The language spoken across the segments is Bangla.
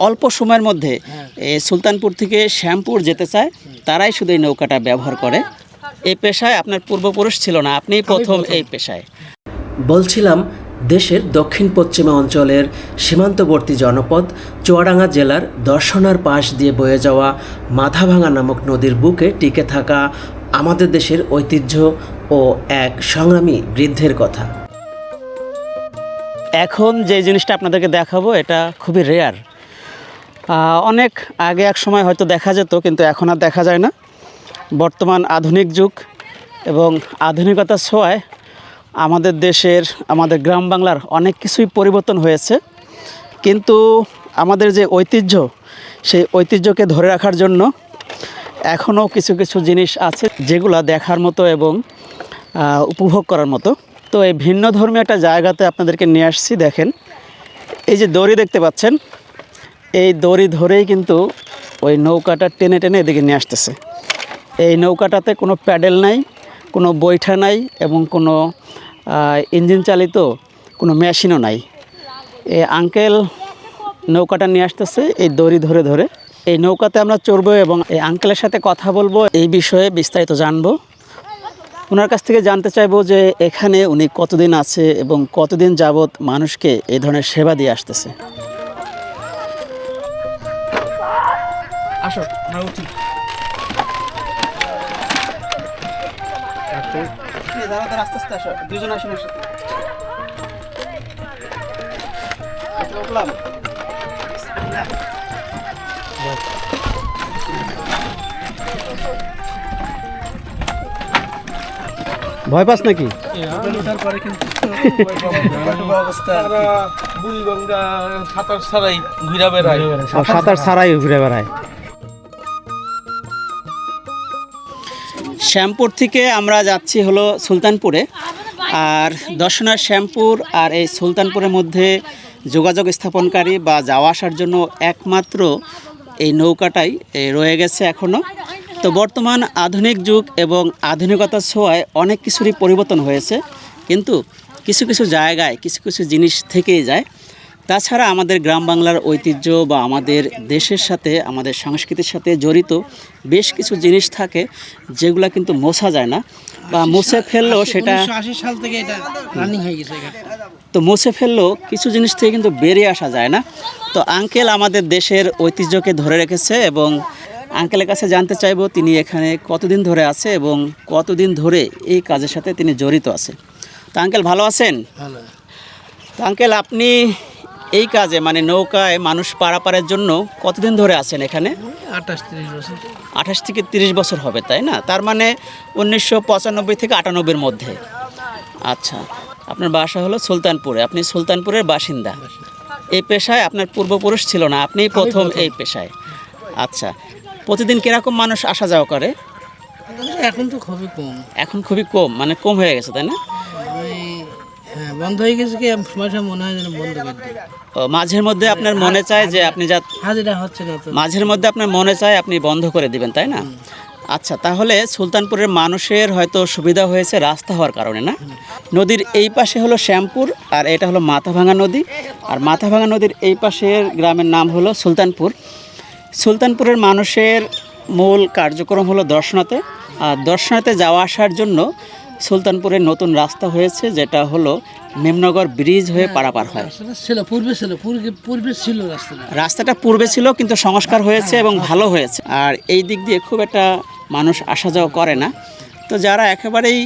অল্প সময়ের মধ্যে এ, সুলতানপুর থেকে শ্যামপুর যেতে চায় তারাই শুধু এই নৌকাটা ব্যবহার করে। এই পেশায় আপনার পূর্বপুরুষ ছিল না আপনিই প্রথম এই পেশায়। বলছিলাম দেশের দক্ষিণ পশ্চিমা অঞ্চলের সীমান্তবর্তী জনপদ চুয়াডাঙ্গা জেলার দর্শনার পাশ দিয়ে বয়ে যাওয়া মাথাভাঙা নামক নদীর বুকে টিকে থাকা আমাদের দেশের ঐতিহ্য ও এক সংগ্রামী বৃদ্ধের কথা। এখন যে জিনিসটা আপনাদেরকে দেখাবো এটা খুবই রেয়ার অনেক আগে এক সময় হয়তো দেখা যেত, কিন্তু এখন আর দেখা যায় না। বর্তমান আধুনিক যুগ এবং আধুনিকতার ছোঁয়ায় আমাদের দেশের, আমাদের গ্রাম বাংলার অনেক কিছুই পরিবর্তন হয়েছে। কিন্তু আমাদের যে ঐতিহ্য, সেই ঐতিহ্যকে ধরে রাখার জন্য এখনও কিছু কিছু জিনিস আছে যেগুলো দেখার মতো এবং উপভোগ করার মতো। তো এই ভিন্ন ধর্মীয় একটা জায়গাতে আপনাদেরকে নিয়ে আসছি, দেখেন। এই যে দড়ি দেখতে পাচ্ছেন এই দড়ি ধরেই কিন্তু ওই নৌকাটা টেনে টেনে এদিকে নিয়ে আসতেছে। এই নৌকাটাতে কোনো প্যাডেল নাই, কোনো বৈঠা নাই এবং কোনো ইঞ্জিন চালিত কোনো মেশিনও নাই। এই আঙ্কেল নৌকাটা নিয়ে আসতেছে এই দড়ি ধরে ধরে। এই নৌকাতে আমরা চড়বো এবং এই আঙ্কেলের সাথে কথা বলব, এই বিষয়ে বিস্তারিত জানব। ওনার কাছ থেকে জানতে চাইব যে এখানে উনি কতদিন আছে এবং কতদিন যাবৎ মানুষকে এই ধরনের সেবা দিয়ে আসতেছে। আসো আমরা উঠি। আস্তে আস্তে আসো। দুজন আসুন ভয় পাস নাকি? সাঁতার ছাড়াই ঘুরে বেড়ায়। শ্যামপুর থেকে আমরা যাচ্ছি হলো সুলতানপুরে। আর দর্শনার শ্যামপুর আর এই সুলতানপুরের মধ্যে যোগাযোগ স্থাপনকারী বা যাওয়া আসার জন্য একমাত্র এই নৌকাটাই রয়ে গেছে এখনও তো বর্তমান আধুনিক যুগ এবং আধুনিকতার ছোঁয়ায় অনেক কিছুরই পরিবর্তন হয়েছে কিন্তু কিছু কিছু জায়গায় কিছু কিছু জিনিস থেকেই যায়। তাছাড়া আমাদের গ্রাম বাংলার ঐতিহ্য বা আমাদের দেশের সাথে আমাদের সংস্কৃতির সাথে জড়িত বেশ কিছু জিনিস থাকে যেগুলো কিন্তু মোছা যায় না বা মুছে ফেললেও সেটা সাল থেকে এটা রানিং হয়ে গেছে এটা তো মুছে ফেললেও কিছু জিনিস থেকে কিন্তু বেরিয়ে আসা যায় না। তো আঙ্কেল আমাদের দেশের ঐতিহ্যকে ধরে রেখেছে এবং আঙ্কেলের কাছে জানতে চাইব তিনি এখানে কতদিন ধরে আছে এবং কতদিন ধরে এই কাজের সাথে তিনি জড়িত আছে তো আঙ্কেল ভালো আছেন? তো আঙ্কেল আপনি এই কাজে মানে নৌকায় মানুষ পারাপারের জন্য কতদিন ধরে আছেন এখানে? আঠাশ তিরিশ বছর। আঠাশ থেকে তিরিশ বছর হবে তাই না? তার মানে উনিশশো পঁচানব্বই থেকে আটানব্বইয়ের মধ্যে। আচ্ছা আপনার বাসা হলো সুলতানপুরে। আপনি সুলতানপুরের বাসিন্দা। এই পেশায় আপনার পূর্বপুরুষ ছিল না আপনি প্রথম। এই পেশায়। আচ্ছা প্রতিদিন কীরকম মানুষ আসা যাওয়া করে? এখন তো খুবই কম। এখন খুবই কম মানে কম হয়ে গেছে তাই না? হ্যাঁ বন্ধ হয়ে গেছে কি সময় সময় মনে হয় যেন বন্ধ করে দিই। মাঝের মধ্যে আপনার মনে চায় যে আপনি যা হাজিরা হচ্ছে না তো। মাঝের মধ্যে আপনার মনে চায় আপনি বন্ধ করে দিবেন তাই না? আচ্ছা তাহলে সুলতানপুরের মানুষের হয়তো সুবিধা হয়েছে রাস্তা হওয়ার কারণে না? নদীর এই পাশে হলো শ্যামপুর আর এটা হলো মাথাভাঙা নদী। আর মাথাভাঙা নদীর এই পাশের গ্রামের নাম হলো সুলতানপুর। সুলতানপুরের মানুষের মূল কার্যক্রম হলো দর্শনাতে। আর দর্শনাতে যাওয়া আসার জন্য সুলতানপুরের নতুন রাস্তা হয়েছে যেটা হলো মেমনগর ব্রিজ হয়ে পারাপার হয়। রাস্তাটা ছিল পূর্বে ছিল পূর্বে ছিল রাস্তাটা। রাস্তাটা পূর্বে ছিল কিন্তু সংস্কার হয়েছে এবং ভালো হয়েছে। আর এই দিক দিয়ে খুব একটা মানুষ আসা যাওয়া করে না। তো যারা একেবারেই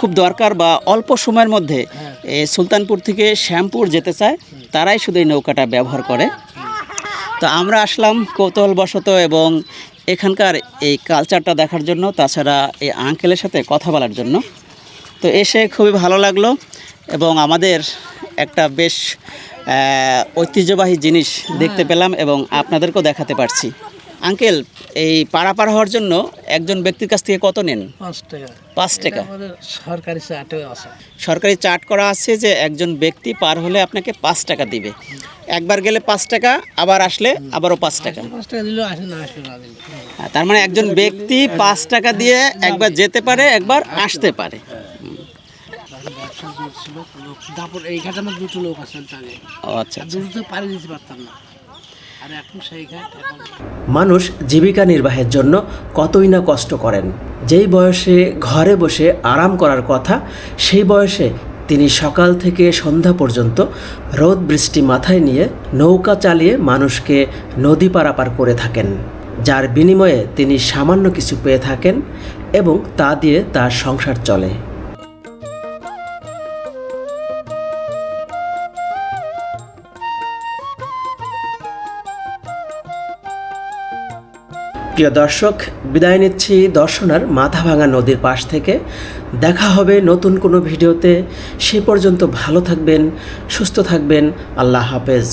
খুব দরকার বা অল্প সময়ের মধ্যে সুলতানপুর থেকে শ্যামপুর যেতে চায় তারাই শুধু এই নৌকাটা ব্যবহার করে। তো আমরা আসলাম কৌতূহলবশত এবং এখানকার এই কালচারটা দেখার জন্য তাছাড়া এই আঙ্কেলের সাথে কথা বলার জন্য। তো এসে খুবই ভালো লাগল এবং আমাদের একটা বেশ ঐতিহ্যবাহী জিনিস দেখতে পেলাম এবং আপনাদেরকেও দেখাতে পারছি। আঙ্কেল এই পারাপার হওয়ার জন্য একজন ব্যক্তির কাছ থেকে কত নেন? পাঁচ টাকা। পাঁচ টাকা। সরকারি চাটে আছে। সরকারি চার্ট করা আছে যে একজন ব্যক্তি পার হলে আপনাকে পাঁচ টাকা দিবে। একবার গেলে পাঁচ টাকা আবার আসলে আবারও পাঁচ টাকা। তার মানে একজন ব্যক্তি পাঁচ টাকা দিয়ে একবার যেতে পারে একবার আসতে পারে। এই আমার দুটো লোক আছে তাহলে ও আচ্ছা দুটো পাড়ি দিতে পারতাম না। মানুষ জীবিকা নির্বাহের জন্য কতই না কষ্ট করেন। যেই বয়সে ঘরে বসে আরাম করার কথা, সেই বয়সে তিনি সকাল থেকে সন্ধ্যা পর্যন্ত রোদ বৃষ্টি মাথায় নিয়ে নৌকা চালিয়ে মানুষকে নদী পারাপার করে থাকেন। যার বিনিময়ে তিনি সামান্য কিছু পেয়ে থাকেন এবং তা দিয়ে তার সংসার চলে। প্রিয় দর্শক, বিদায় নিচ্ছি দর্শনার মাথাভাঙা নদীর পাশ থেকে। দেখা হবে নতুন কোনো ভিডিওতে। সে পর্যন্ত ভালো থাকবেন, সুস্থ থাকবেন। আল্লাহ হাফেজ।